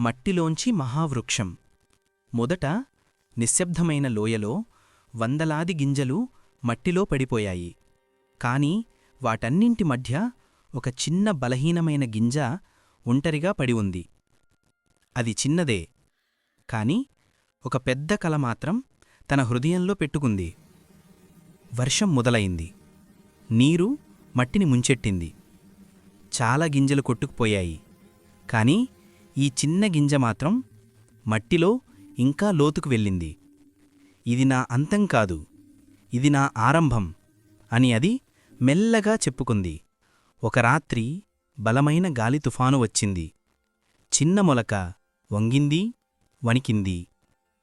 మట్టిలోంచి మహావృక్షం. మొదట నిశ్శబ్దమైన లోయలో వందలాది గింజలు మట్టిలో పడిపోయాయి. కాని వాటన్నింటి మధ్య ఒక చిన్న బలహీనమైన గింజ ఒంటరిగా పడి ఉంది. అది చిన్నదే కాని ఒక పెద్ద కల మాత్రం తన హృదయంలో పెట్టుకుంది. వర్షం మొదలైంది. నీరు మట్టిని ముంచెట్టింది. చాలా గింజలు కొట్టుకుపోయాయి. కానీ ఈ చిన్న గింజ మాత్రం మట్టిలో ఇంకా లోతుకు వెళ్ళింది. ఇది నా అంతం కాదు ఇది నా ఆరంభం అని అది మెల్లగా చెప్పుకుంది. ఒక రాత్రి బలమైన గాలి తుఫాను వచ్చింది. చిన్న మొలక వంగింది వణికింది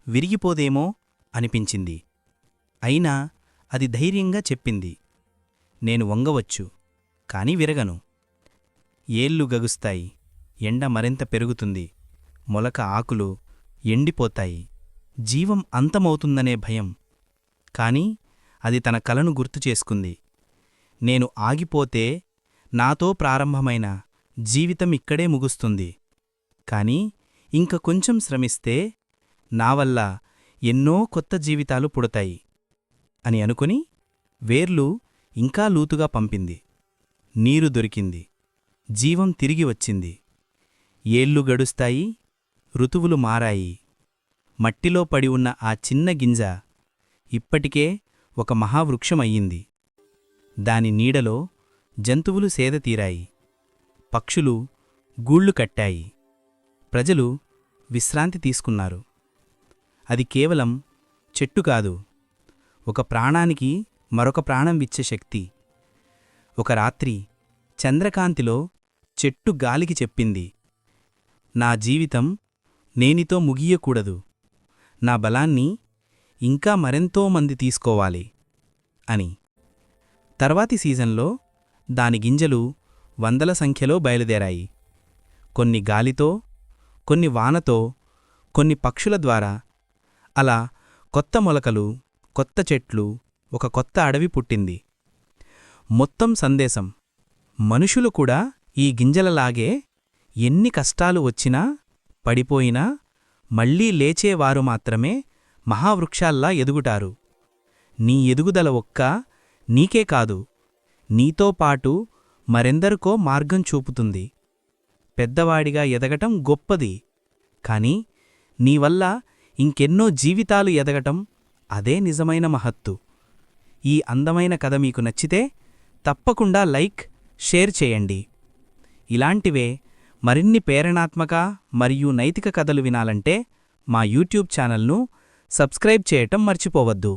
విరిగిపోదేమో అనిపించింది. అయినా అది ధైర్యంగా చెప్పింది నేను వంగవచ్చు కాని విరగను. ఏళ్ళు గగుస్తాయి ఎండ మరింత పెరుగుతుంది. మొలక ఆకులు ఎండిపోతాయి. జీవం అంతమవుతుందనే భయం. కాని అది తన కలను గుర్తు చేసుకుంది. నేను ఆగిపోతే నాతో ప్రారంభమైన జీవితం ఇక్కడే ముగుస్తుంది. కాని ఇంక కొంచెం శ్రమిస్తే నా వల్ల ఎన్నో కొత్త జీవితాలు పుడతాయి అని అనుకుని వేర్లు ఇంకా లూతుగా పంపింది. నీరు దొరికింది. జీవం తిరిగి వచ్చింది. ఏళ్ళు గడుస్తాయి ఋతువులు మారాయి. మట్టిలో పడి ఉన్న ఆ చిన్న గింజ ఇప్పటికే ఒక మహావృక్షమయ్యింది. దాని నీడలో జంతువులు సేదతీరాయి పక్షులు గూళ్ళు కట్టాయి. ప్రజలు విశ్రాంతి తీసుకున్నారు. అది కేవలం చెట్టు కాదు ఒక ప్రాణానికి మరొక ప్రాణం ఇచ్చే శక్తి. ఒక రాత్రి చంద్రకాంతిలో చెట్టు గాలికి చెప్పింది. నా జీవితం నేనితో ముగియకూడదు. నా బలాన్ని ఇంకా మరెంతో మంది తీసుకోవాలి అని. తర్వాతి సీజన్లో దాని గింజలు వందల సంఖ్యలో బయలుదేరాయి. కొన్ని గాలితో కొన్ని వానతో కొన్ని పక్షుల ద్వారా అలా కొత్త మొలకలు కొత్త చెట్లు ఒక కొత్త అడవి పుట్టింది. మొత్తం సందేశం. మనుషులు కూడా ఈ గింజలలాగే ఎన్ని కష్టాలు వచ్చినా పడిపోయినా మళ్ళీ లేచేవారు మాత్రమే మహావృక్షాల్లా ఎదుగుటారు నీ ఎదుగుదల ఒక్క నీకే కాదు నీతో పాటు మరెందరికో మార్గం చూపుతుంది. పెద్దవాడిగా ఎదగటం గొప్పది కాని నీవల్ల ఇంకెన్నో జీవితాలు ఎదగటం అదే నిజమైన మహత్తు. ఈ అందమైన కథ మీకు నచ్చితే తప్పకుండా లైక్ షేర్ చేయండి. ఇలాంటివే మరిన్ని ప్రేరణాత్మక మరియు నైతిక కథలు వినాలంటే మా యూట్యూబ్ ఛానల్ను సబ్స్క్రైబ్ చేయటం మర్చిపోవద్దు.